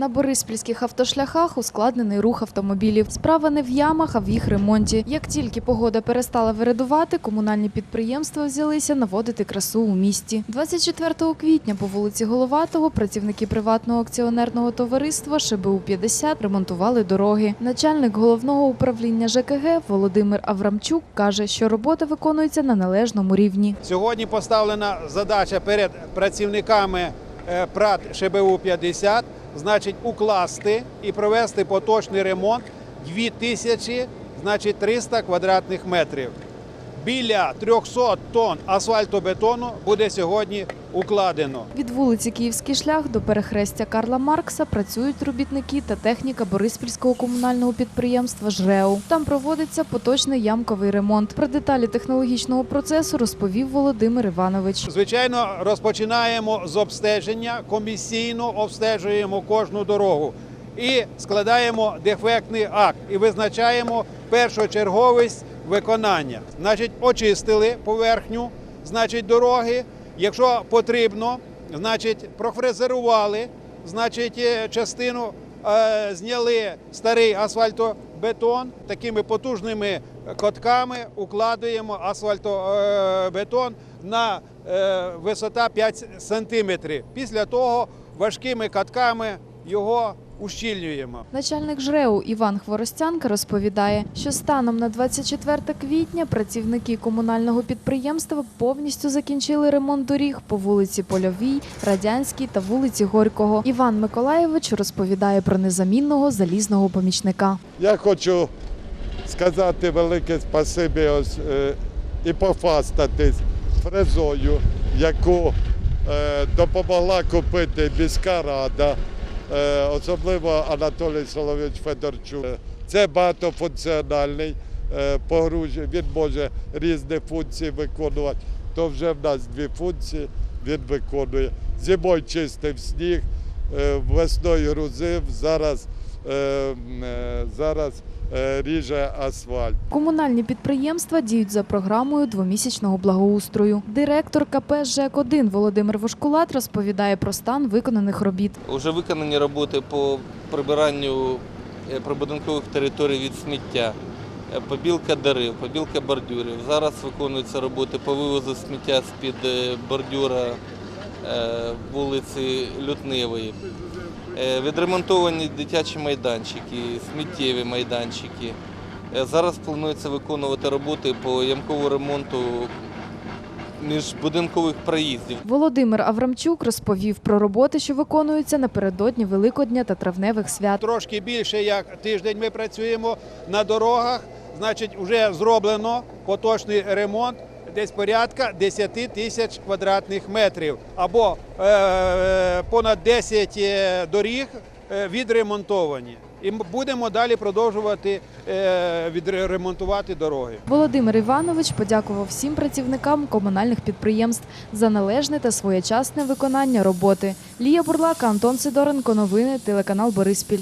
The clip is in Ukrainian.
На бориспільських автошляхах ускладнений рух автомобілів. Справа не в ямах, а в їх ремонті. Як тільки погода перестала виридувати, комунальні підприємства взялися наводити красу у місті. 24 квітня по вулиці Головатого працівники приватного акціонерного товариства ШБУ 50 ремонтували дороги. Начальник головного управління ЖКГ Володимир Аврамчук каже, що робота виконується на належному рівні. Сьогодні поставлена задача перед працівниками е, ПРАТ ШБУ 50, значить, укласти і провести поточний ремонт 2000, значить 300 квадратних метрів. Біля 300 тонн асфальтобетону буде сьогодні укладено. Від вулиці Київський шлях до перехрестя Карла Маркса працюють робітники та техніка Бориспільського комунального підприємства ЖРЕУ. Там проводиться поточний ямковий ремонт. Про деталі технологічного процесу розповів Володимир Іванович. Звичайно, розпочинаємо з обстеження, комісійно обстежуємо кожну дорогу і складаємо дефектний акт і визначаємо першочерговість виконання. Значить, очистили поверхню, значить, дороги. Якщо потрібно, значить, профрезерували, значить, е, частину е, зняли старий асфальтобетон такими потужними котками укладуємо асфальтобетон на е, висота 5 сантиметрів. Після того важкими катками його ущільнюємо. Начальник ЖРЕУ Іван Хворостянка розповідає, що станом на 24 квітня працівники комунального підприємства повністю закінчили ремонт доріг по вулиці Польовій, Радянській та вулиці Горького. Іван Миколаєвич розповідає про незамінного залізного помічника. Я хочу сказати велике спасибі ось, е, і пофастатись фрезою, яку е, допомогла купити міська рада, особливо Анатолій Соловійович Федорчук. Е, Це багатофункціональний погруж, він може різні функції виконувати. То вже в нас дві функції він виконує. Зимою чистив сніг, е, весною грузив, зараз, е, е, зараз е, ріже асфальт. Комунальні підприємства діють за програмою двомісячного благоустрою. Директор КП ЖЕК-1 Володимир Вошкулат розповідає про стан виконаних робіт. Вже виконані роботи по прибиранню е, прибудинкових територій від сміття, е, побілка дерев, побілка бордюрів. Зараз виконуються роботи по вивозу сміття з-під е, бордюра е, вулиці Лютневої. Е, Відремонтовані дитячі майданчики, сміттєві майданчики. Е, Зараз планується виконувати роботи по ямковому ремонту міжбудинкових проїздів. Володимир Аврамчук розповів про роботи, що виконуються напередодні Великодня та травневих свят. Трошки більше як тиждень ми працюємо на дорогах. Значить, вже зроблено поточний ремонт. Десь порядка 10 тисяч квадратних метрів або е, понад 10 е, доріг е, відремонтовані. І м- будемо далі продовжувати відремонтувати дороги. Володимир Іванович подякував всім працівникам комунальних підприємств за належне та своєчасне виконання роботи. Лія Бурлака, Антон Сидоренко. Новини телеканал Бориспіль.